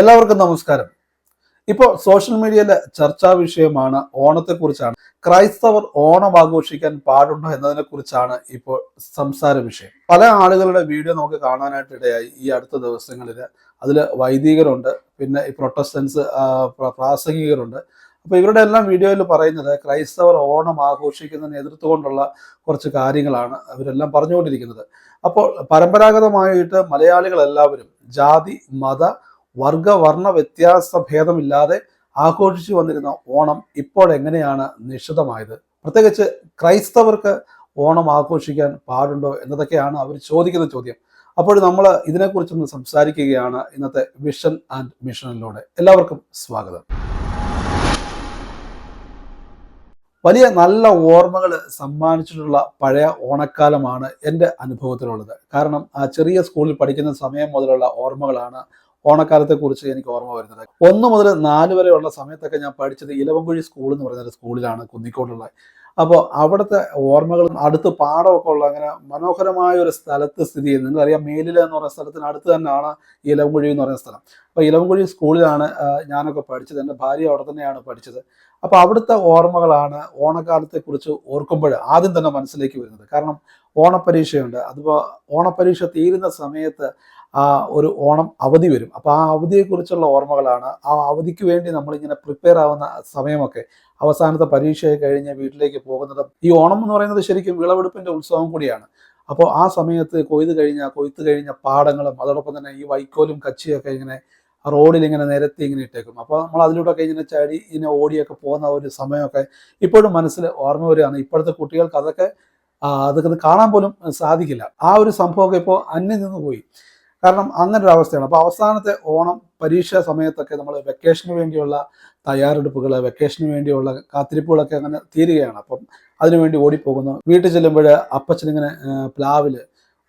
എല്ലാവർക്കും നമസ്കാരം. ഇപ്പോൾ സോഷ്യൽ മീഡിയയിലെ ചർച്ചാ വിഷയമാണ് ഓണത്തെക്കുറിച്ചാണ്. ക്രൈസ്തവർ ഓണം ആഘോഷിക്കാൻ പാടുണ്ടോ എന്നതിനെ കുറിച്ചാണ് ഇപ്പോൾ സംസാര വിഷയം. പല ആളുകളുടെ വീഡിയോ നമുക്ക് കാണാനായിട്ട് ഇടയായി ഈ അടുത്ത ദിവസങ്ങളിൽ. അതിൽ വൈദികരുണ്ട് പിന്നെ ഈ പ്രൊട്ടസ്റ്റൻസ് പ്രാസംഗികരുണ്ട്. അപ്പോൾ ഇവരുടെ എല്ലാം വീഡിയോയിൽ പറയുന്നത് ക്രൈസ്തവർ ഓണം ആഘോഷിക്കുന്നതിന് എതിർത്തുകൊണ്ടുള്ള കുറച്ച് കാര്യങ്ങളാണ് അവരെല്ലാം പറഞ്ഞുകൊണ്ടിരിക്കുന്നത്. അപ്പോൾ പരമ്പരാഗതമായിട്ട് മലയാളികൾ എല്ലാവരും ജാതി മത വർഗ വർണ വ്യത്യാസ ഭേദമില്ലാതെ ആഘോഷിച്ചു വന്നിരുന്ന ഓണം ഇപ്പോൾ എങ്ങനെയാണ് നിഷിദ്ധമായത്? പ്രത്യേകിച്ച് ക്രൈസ്തവർക്ക് ഓണം ആഘോഷിക്കാൻ പാടുണ്ടോ എന്നതൊക്കെയാണ് അവർ ചോദിക്കുന്ന ചോദ്യം. അപ്പോൾ നമ്മൾ ഇതിനെക്കുറിച്ചൊന്ന് സംസാരിക്കുകയാണ് ഇന്നത്തെ വിഷൻ ആൻഡ് മിഷനിലൂടെ എല്ലാവർക്കും സ്വാഗതം. വലിയ നല്ല ഓർമ്മകൾ സമ്മാനിച്ചിട്ടുള്ള പഴയ ഓണക്കാലമാണ് എന്റെ അനുഭവത്തിലുള്ളത്. കാരണം ആ ചെറിയ സ്കൂളിൽ പഠിക്കുന്ന സമയം മുതലുള്ള ഓർമ്മകളാണ് ഓണക്കാലത്തെക്കുറിച്ച് എനിക്ക് ഓർമ്മ വരുന്നത്. ഒന്ന് മുതൽ നാല് വരെയുള്ള സമയത്തൊക്കെ ഞാൻ പഠിച്ചത് ഇലവൻകുഴി സ്കൂൾ എന്ന് പറയുന്ന സ്കൂളിലാണ് കുന്നിക്കോടുള്ള. അപ്പോൾ അവിടുത്തെ ഓർമ്മകളും അടുത്ത് പാടമൊക്കെ ഉള്ള അങ്ങനെ മനോഹരമായ ഒരു സ്ഥലത്ത് സ്ഥിതി ചെയ്യുന്നത്. നിങ്ങളറിയാം മേലില എന്ന് പറയുന്ന സ്ഥലത്തിന് അടുത്ത് തന്നെയാണ് ഇലവംകുഴി എന്ന് പറയുന്ന സ്ഥലം. അപ്പോൾ ഇലവൻകുഴി സ്കൂളിലാണ് ഞാനൊക്കെ പഠിച്ചത്. എന്റെ ഭാര്യ അവിടെ തന്നെയാണ് പഠിച്ചത്. അപ്പോൾ അവിടുത്തെ ഓർമ്മകളാണ് ഓണക്കാലത്തെക്കുറിച്ച് ഓർക്കുമ്പോൾ ആദ്യം തന്നെ മനസ്സിലേക്ക് വരുന്നത്. കാരണം ഓണപ്പരീക്ഷയുണ്ട്. അതിപ്പോൾ ഓണപ്പരീക്ഷ തീരുന്ന സമയത്ത് ആ ഒരു ഓണം അവധി വരും. അപ്പോൾ ആ അവധിയെക്കുറിച്ചുള്ള ഓർമ്മകളാണ്. ആ അവധിക്ക് വേണ്ടി നമ്മളിങ്ങനെ പ്രിപ്പയർ ആവുന്ന സമയമൊക്കെ അവസാനത്തെ പരീക്ഷയെ കഴിഞ്ഞ് വീട്ടിലേക്ക് പോകുന്നത് ഈ ഓണം എന്ന് പറയുന്നത് ശരിക്കും വിളവെടുപ്പിന്റെ ഉത്സവം കൂടിയാണ്. അപ്പോൾ ആ സമയത്ത് കൊയ്ത് കഴിഞ്ഞ കൊയ്ത്ത് കഴിഞ്ഞ പാടങ്ങളും അതോടൊപ്പം തന്നെ ഈ വൈക്കോലും കച്ചിയൊക്കെ ഇങ്ങനെ റോഡിൽ ഇങ്ങനെ നിരത്തി ഇങ്ങനെ ഇട്ടേക്കും. അപ്പോൾ നമ്മൾ അതിലൂടെയൊക്കെ ഇങ്ങനെ ചാടി ഇങ്ങനെ ഓടിയൊക്കെ പോകുന്ന ഒരു സമയമൊക്കെ ഇപ്പോഴും മനസ്സിൽ ഓർമ്മ വരികയാണ്. ഇപ്പോഴത്തെ കുട്ടികൾക്ക് അതൊക്കെ അതൊക്കെ കാണാൻ പോലും സാധിക്കില്ല. ആ ഒരു സംഭവമൊക്കെ ഇപ്പോൾ അന്യം നിന്ന് പോയി. കാരണം അങ്ങനെ ഒരു അവസ്ഥയാണ് അപ്പോൾ അവസാനത്തെ ഓണം പരീക്ഷ സമയത്തൊക്കെ നമ്മൾ വെക്കേഷന് വേണ്ടിയുള്ള തയ്യാറെടുപ്പുകൾ വെക്കേഷന് വേണ്ടിയുള്ള കാത്തിരിപ്പുകളൊക്കെ അങ്ങനെ തീരുകയാണ്. അപ്പം അതിനുവേണ്ടി ഓടിപ്പോകുന്നു. വീട്ടിൽ ചെല്ലുമ്പോൾ അപ്പച്ചനിങ്ങനെ പ്ലാവിൽ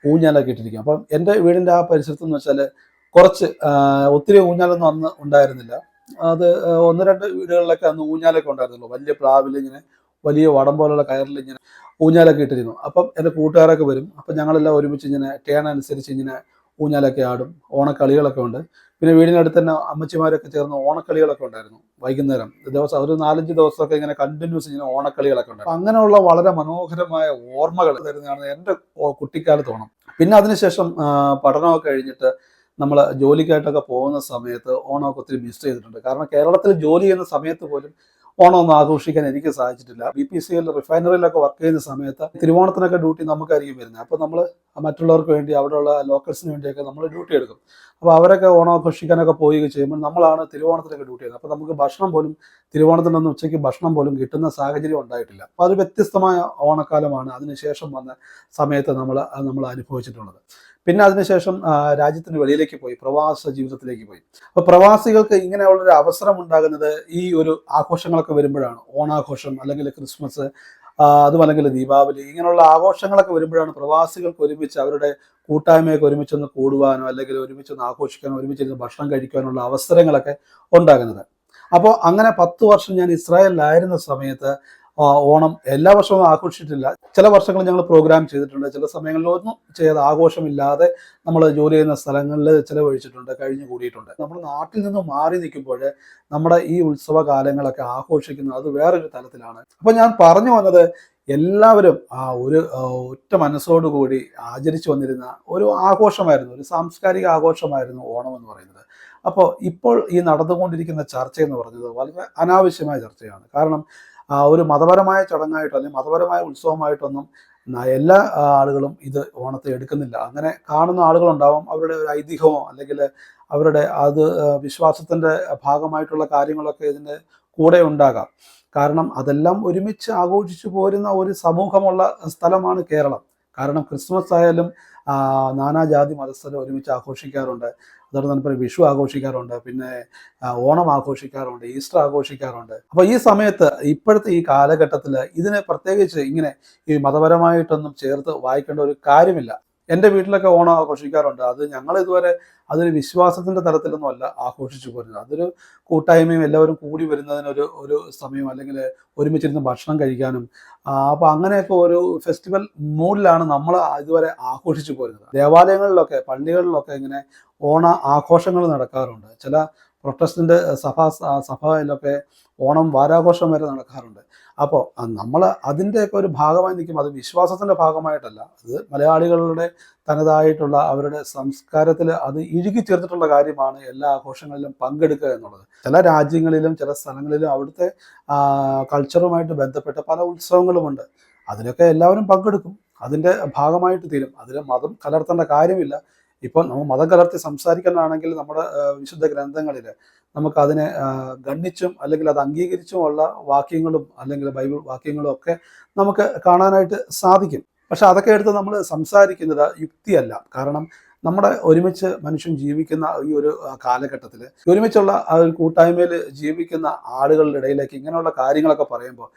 ഊഞ്ഞാലൊക്കെ ഇട്ടിരിക്കും. അപ്പം എന്റെ വീടിന്റെ ആ പരിസരത്ത് എന്ന് വെച്ചാൽ കുറച്ച് ഒത്തിരി ഊഞ്ഞാലൊന്നും അന്ന് ഉണ്ടായിരുന്നില്ല. അത് ഒന്ന് രണ്ട് വീടുകളിലൊക്കെ അന്ന് ഊഞ്ഞാലൊക്കെ ഉണ്ടായിരുന്നുള്ളൂ. വലിയ പ്ലാവിൽ ഇങ്ങനെ വലിയ വടം പോലുള്ള കയറിൽ ഇങ്ങനെ ഊഞ്ഞാലൊക്കെ ഇട്ടിരുന്നു. അപ്പം എന്റെ കൂട്ടുകാരൊക്കെ വരും. അപ്പം ഞങ്ങളെല്ലാം ഒരുമിച്ച് ഇങ്ങനെ ടേൺ അനുസരിച്ച് ഇങ്ങനെ ഊഞ്ഞാലൊക്കെ ആടും ഓണക്കളികളൊക്കെ ഉണ്ട്. പിന്നെ വീടിനടുത്ത് തന്നെ അമ്മച്ചിമാരൊക്കെ ചേർന്ന് ഓണക്കളികളൊക്കെ ഉണ്ടായിരുന്നു വൈകുന്നേരം. ദിവസം ഒരു നാലഞ്ച് ദിവസമൊക്കെ ഇങ്ങനെ കണ്ടിന്യൂസ് ഇങ്ങനെ ഓണക്കളികളൊക്കെ ഉണ്ട് അങ്ങനെയുള്ള വളരെ മനോഹരമായ ഓർമ്മകൾ തരുന്നതാണ് എന്റെ കുട്ടിക്കാലത്ത് ഓണം. പിന്നെ അതിനുശേഷം പഠനമൊക്കെ കഴിഞ്ഞിട്ട് നമ്മൾ ജോലിക്കായിട്ടൊക്കെ പോകുന്ന സമയത്ത് ഓണമൊക്കെ ഒത്തിരി മിസ് ചെയ്തിട്ടുണ്ട്. കാരണം കേരളത്തിൽ ജോലി ചെയ്യുന്ന സമയത്ത് പോലും ഓണമൊന്നും ആഘോഷിക്കാൻ എനിക്ക് സാധിച്ചിട്ടില്ല. ബി പി സി എൽ റിഫൈനറിയിലൊക്കെ വർക്ക് ചെയ്യുന്ന സമയത്ത് തിരുവോണത്തിനൊക്കെ ഡ്യൂട്ടി നമുക്കായിരിക്കും വരുന്നത്. അപ്പോൾ നമ്മൾ മറ്റുള്ളവർക്ക് വേണ്ടി അവിടെയുള്ള ലോക്കൽസിന് വേണ്ടിയൊക്കെ നമ്മൾ ഡ്യൂട്ടി എടുക്കും. അപ്പോൾ അവരൊക്കെ ഓണം ആഘോഷിക്കാനൊക്കെ പോയി ചെയ്യുമ്പോൾ നമ്മളാണ് തിരുവോണത്തിനൊക്കെ ഡ്യൂട്ടി ചെയ്യുന്നത്. അപ്പോൾ നമുക്ക് ഭക്ഷണം പോലും തിരുവോണത്തിനൊന്നും ഉച്ചയ്ക്ക് ഭക്ഷണം പോലും കിട്ടുന്ന സാഹചര്യം ഉണ്ടായിട്ടില്ല. അപ്പോൾ അത് വ്യത്യസ്തമായ ഓണക്കാലമാണ്. അതിനുശേഷം വന്ന സമയത്ത് നമ്മൾ നമ്മൾ അനുഭവിച്ചിട്ടുള്ളത്. പിന്നെ അതിനുശേഷം രാജ്യത്തിന് വെളിയിലേക്ക് പോയി പ്രവാസ ജീവിതത്തിലേക്ക് പോയി. അപ്പോൾ പ്രവാസികൾക്ക് ഇങ്ങനെയുള്ളൊരു അവസരം ഉണ്ടാകുന്നത് ഈ ഒരു ആഘോഷങ്ങളൊക്കെ വരുമ്പോഴാണ്. ഓണാഘോഷം അല്ലെങ്കിൽ ക്രിസ്മസ് ആ, അതും അല്ലെങ്കിൽ ദീപാവലി ഇങ്ങനെയുള്ള ആഘോഷങ്ങളൊക്കെ വരുമ്പോഴാണ് പ്രവാസികൾക്ക് ഒരുമിച്ച് അവരുടെ കൂട്ടായ്മയൊക്കെ ഒരുമിച്ചൊന്ന് കൂടുവാനോ അല്ലെങ്കിൽ ഒരുമിച്ചൊന്ന് ആഘോഷിക്കാനോ ഒരുമിച്ചിരുന്ന് ഭക്ഷണം കഴിക്കാനുള്ള അവസരങ്ങളൊക്കെ ഉണ്ടാകുന്നത്. അപ്പോൾ അങ്ങനെ പത്ത് വർഷം ഞാൻ ഇസ്രായേലിലായിരുന്ന സമയത്ത് ഓണം എല്ലാ വർഷവും ആഘോഷിച്ചിട്ടില്ല. ചില വർഷങ്ങൾ ഞങ്ങൾ പ്രോഗ്രാം ചെയ്തിട്ടുണ്ട്. ചില സമയങ്ങളിലൊന്നും ചെയ്യാതെ ആഘോഷമില്ലാതെ നമ്മൾ ജോലി ചെയ്യുന്ന സ്ഥലങ്ങളിൽ ചിലവഴിച്ചിട്ടുണ്ട് കഴിഞ്ഞു കൂടിയിട്ടുണ്ട്. നമ്മൾ നാട്ടിൽ നിന്ന് മാറി നിൽക്കുമ്പോൾ നമ്മുടെ ഈ ഉത്സവ കാലങ്ങളൊക്കെ ആഘോഷിക്കുന്നത് അത് വേറൊരു തലത്തിലാണ്. അപ്പോൾ ഞാൻ പറഞ്ഞു വന്നത് എല്ലാവരും ആ ഒരു ഒറ്റ മനസ്സോടുകൂടി ആചരിച്ചു വന്നിരുന്ന ഒരു ആഘോഷമായിരുന്നു ഒരു സാംസ്കാരിക ആഘോഷമായിരുന്നു ഓണം എന്ന് പറയുന്നത്. അപ്പോൾ ഇപ്പോൾ ഈ നടന്നുകൊണ്ടിരിക്കുന്ന ചർച്ച എന്ന് പറഞ്ഞത് വളരെ അനാവശ്യമായ ചർച്ചയാണ്. കാരണം ഒരു മതപരമായ ചടങ്ങായിട്ടോ അല്ലെങ്കിൽ മതപരമായ ഉത്സവമായിട്ടൊന്നും എല്ലാ ആളുകളും ഇത് ഓണത്തെ എടുക്കുന്നില്ല. അങ്ങനെ കാണുന്ന ആളുകളുണ്ടാവും. അവരുടെ ഒരു ഐതിഹ്യമോ അല്ലെങ്കിൽ അവരുടെ അത് വിശ്വാസത്തിന്റെ ഭാഗമായിട്ടുള്ള കാര്യങ്ങളൊക്കെ ഇതിന്റെ കൂടെ ഉണ്ടാകാം. കാരണം അതെല്ലാം ഒരുമിച്ച് ആഘോഷിച്ചു പോരുന്ന ഒരു സമൂഹമുള്ള സ്ഥലമാണ് കേരളം. കാരണം ക്രിസ്മസ് ആയാലും നാനാജാതി മതസ്ഥർ ഒരുമിച്ച് ആഘോഷിക്കാറുണ്ട്. അതോടൊപ്പം തന്നെ വിഷു ആഘോഷിക്കാറുണ്ട് പിന്നെ ഓണം ആഘോഷിക്കാറുണ്ട് ഈസ്റ്റർ ആഘോഷിക്കാറുണ്ട്. അപ്പോൾ ഈ സമയത്ത് ഇപ്പോഴത്തെ ഈ കാലഘട്ടത്തിൽ ഇതിനെ പ്രത്യേകിച്ച് ഇങ്ങനെ ഈ മതപരമായിട്ടൊന്നും ചേർത്ത് വായിക്കേണ്ട ഒരു കാര്യമില്ല. എന്റെ വീട്ടിലൊക്കെ ഓണം ആഘോഷിക്കാറുണ്ട്. അത് ഞങ്ങൾ ഇതുവരെ അതൊരു വിശ്വാസത്തിന്റെ തരത്തിലൊന്നും അല്ല ആഘോഷിച്ചു പോരുന്നത്. അതൊരു കൂട്ടായ്മയും എല്ലാവരും കൂടി വരുന്നതിനൊരു ഒരു സമയം അല്ലെങ്കിൽ ഒരുമിച്ചിരുന്ന് ഭക്ഷണം കഴിക്കാനും അപ്പോൾ അങ്ങനെയൊക്കെ ഒരു ഫെസ്റ്റിവൽ മൂഡിലാണ് നമ്മൾ ഇതുവരെ ആഘോഷിച്ചു പോരുന്നത്. ദേവാലയങ്ങളിലൊക്കെ പള്ളികളിലൊക്കെ ഇങ്ങനെ ഓണ ആഘോഷങ്ങൾ നടക്കാറുണ്ട്. ചില പ്രൊട്ടസ്റ്റിന്റെ സഭാ സഭയിലൊക്കെ ഓണം വാരാഘോഷം വരെ നടക്കാറുണ്ട്. അപ്പോൾ നമ്മൾ അതിന്റെയൊക്കെ ഒരു ഭാഗമായി നിൽക്കും അത് വിശ്വാസത്തിന്റെ ഭാഗമായിട്ടല്ല. അത് മലയാളികളുടെ തനതായിട്ടുള്ള അവരുടെ സംസ്കാരത്തിൽ അത് ഇഴുകി ചേർത്തിട്ടുള്ള കാര്യമാണ് എല്ലാ ആഘോഷങ്ങളിലും പങ്കെടുക്കുക എന്നുള്ളത്. ചില രാജ്യങ്ങളിലും ചില സ്ഥലങ്ങളിലും അവിടുത്തെ കൾച്ചറുമായിട്ട് ബന്ധപ്പെട്ട പല ഉത്സവങ്ങളുമുണ്ട്. അതിലൊക്കെ എല്ലാവരും പങ്കെടുക്കും. അതിന്റെ ഭാഗമായിട്ട് തീരും. അതിൽ മതം കലർത്തേണ്ട കാര്യമില്ല. ഇപ്പം നമ്മൾ മതം കലർത്തി സംസാരിക്കാനാണെങ്കിൽ നമ്മുടെ വിശുദ്ധ ഗ്രന്ഥങ്ങളിൽ നമുക്ക് അതിനെ ഗണ്ണിച്ചും അല്ലെങ്കിൽ അത് അംഗീകരിച്ചുമുള്ള വാക്യങ്ങളും അല്ലെങ്കിൽ ബൈബിൾ വാക്യങ്ങളും ഒക്കെ നമുക്ക് കാണാനായിട്ട് സാധിക്കും. പക്ഷെ അതൊക്കെ എടുത്ത് നമ്മൾ സംസാരിക്കുന്നത് യുക്തിയല്ല. കാരണം നമ്മുടെ ഒരുമിച്ച് മനുഷ്യൻ ജീവിക്കുന്ന ഈ ഒരു കാലഘട്ടത്തിൽ ഒരുമിച്ചുള്ള ആ ഒരു കൂട്ടായ്മയിൽ ജീവിക്കുന്ന ആളുകളുടെ ഇടയിലേക്ക് ഇങ്ങനെയുള്ള കാര്യങ്ങളൊക്കെ പറയുമ്പോൾ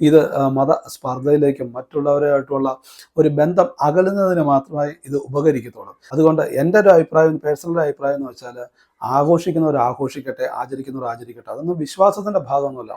ഇത് മത സ്പർദ്ധയിലേക്കും മറ്റുള്ളവരുമായിട്ടുള്ള ഒരു ബന്ധം അകലുന്നതിന് മാത്രമായി ഇത് ഉപകരിക്കത്തുള്ളൂ. അതുകൊണ്ട് എന്റെ ഒരു അഭിപ്രായം പേഴ്സണൽ അഭിപ്രായം എന്ന് വെച്ചാൽ ആഘോഷിക്കുന്നവർ ആഘോഷിക്കട്ടെ ആചരിക്കുന്നവർ ആചരിക്കട്ടെ. അതൊന്നും വിശ്വാസത്തിന്റെ ഭാഗമൊന്നുമല്ല.